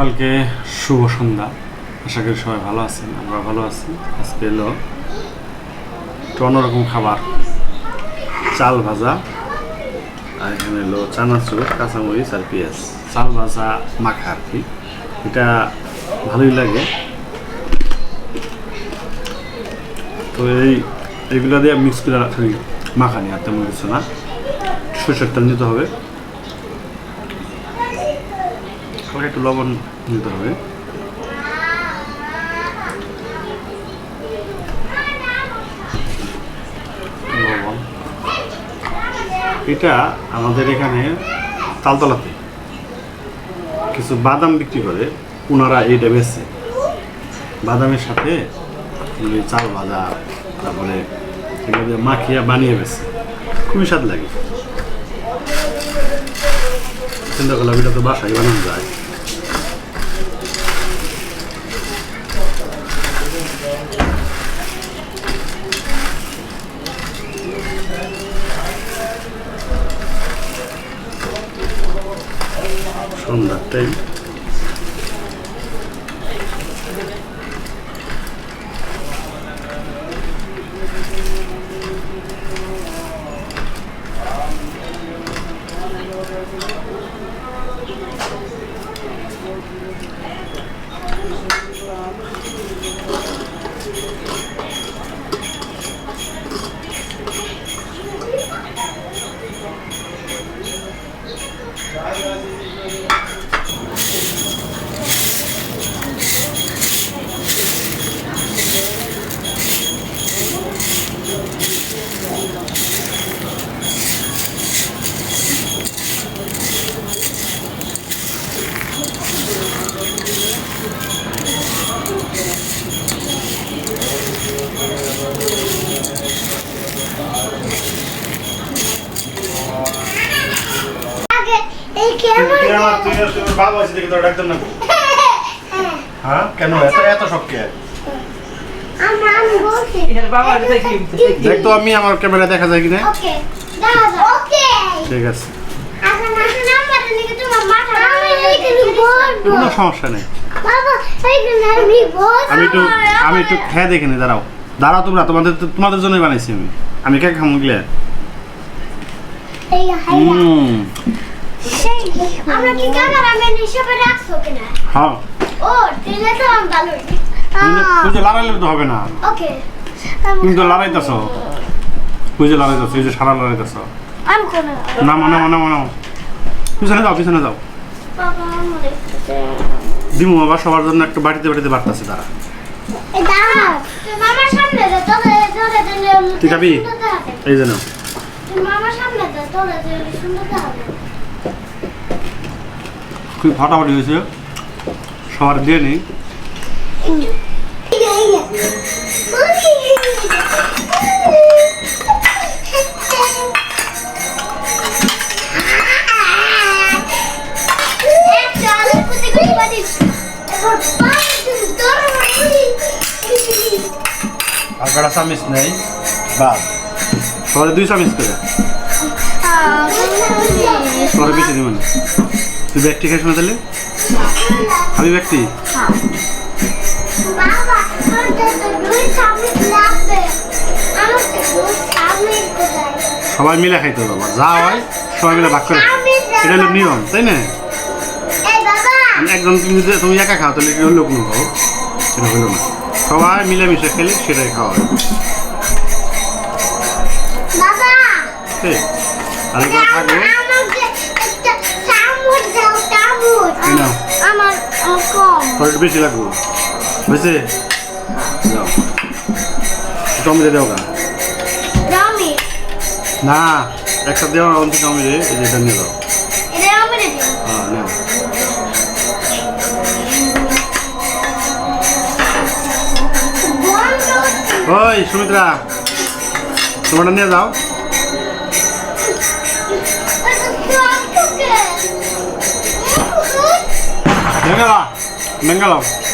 সকালকে শুভ সন্ধ্যা। আশা করি সবাই ভালো আছেন, আমরা ভালো আছি। আজকে এলো একটু অন্যরকম খাবার। চাল ভাজা আর এখানে এলো চানাচুর, কাঁচামরিচ আর পেঁয়াজ। চাল ভাজা মাখা আর কি। এটা ভালোই লাগে। তো এই, এইগুলো দিয়ে মিক্স করে মাখানি আর তেমন কিছু না। সরষের তেল নিতে হবে। হালকা একটু লবণ দিতে হবে। লবণ। এটা আমাদের এখানে তালতলাতে কিছু বাদাম বিক্রি করে ওনারা এইটা বেচে। বাদামের সাথে চাল ভাজা, তারপরে এগুলো মাখিয়া বানিয়ে বেছে খুবই স্বাদ লাগে। চিন্তা করলাম এটা তো বাসায় বানানো যায়। from that time. এত কে আমরা আমি আমার ক্যামেরা দেখা যায় কিনা ঠিক আছে কোনো সমস্যা নেই আমি একটু আমি একটু খেয়ে দেখে নি দাঁড়াও দাঁড়াও তোমরা তোমাদের তোমাদের জন্যই বানাইছি আমি আমি কে খামো গিলে হুম। আমরা কি ক্যামেরাম্যান হিসেবে রাখছো কিনা? হ্যাঁ। ও দিলে তো আমি ভালোই। তুই যে লড়াইলে তো হবে না। ওকে। তুমি তো লড়াইতেছ। তুই যে লড়াইতেছ এই যে সারা লড়াইতেছ। আমি কোন নামো নামো নামো নামো পিছনে যাও পিছনে যাও। দিমু বাবা সবার জন্য একটু বাড়িতে বাড়িতে বাড়তেছে তারা তুই খাবি? এই যে মামার সামনে দে তোরে সুন্দর হবে খুব ফাটাফাটি হয়েছে। সবার দিয়ে নেই। চামিচ নেই। বা সবার দুই চামিচ করে। সবার বেশি দিবেন। তুই ব্যক্তি খাস না তাহলে? আমি কোথায় সবাই মিলে খাইতে হবে বাবা। যা হয় সবাই মিলে ভাগ করে। এটা হলো নিয়ম তাই না? একজন তুমি যদি তুমি একা খাও তাহলে কি লোক নো খাও সেটা হলো না। সবাই মিলেমিশে খেলে সেটাই খাওয়া হয়। বাবা। ঠিক আর থাকব। আমার কম। বেশি লাগবো যাও টমেটো দেও না একটা দেওয়া অন্ত টমেটো এই যে এটা নিয়ে দাও। হ্যাঁ নাও। ওই সুমিত্রা তোমারটা নিয়ে যাও। এটা তো বেঙ্গালা বেঙ্গালা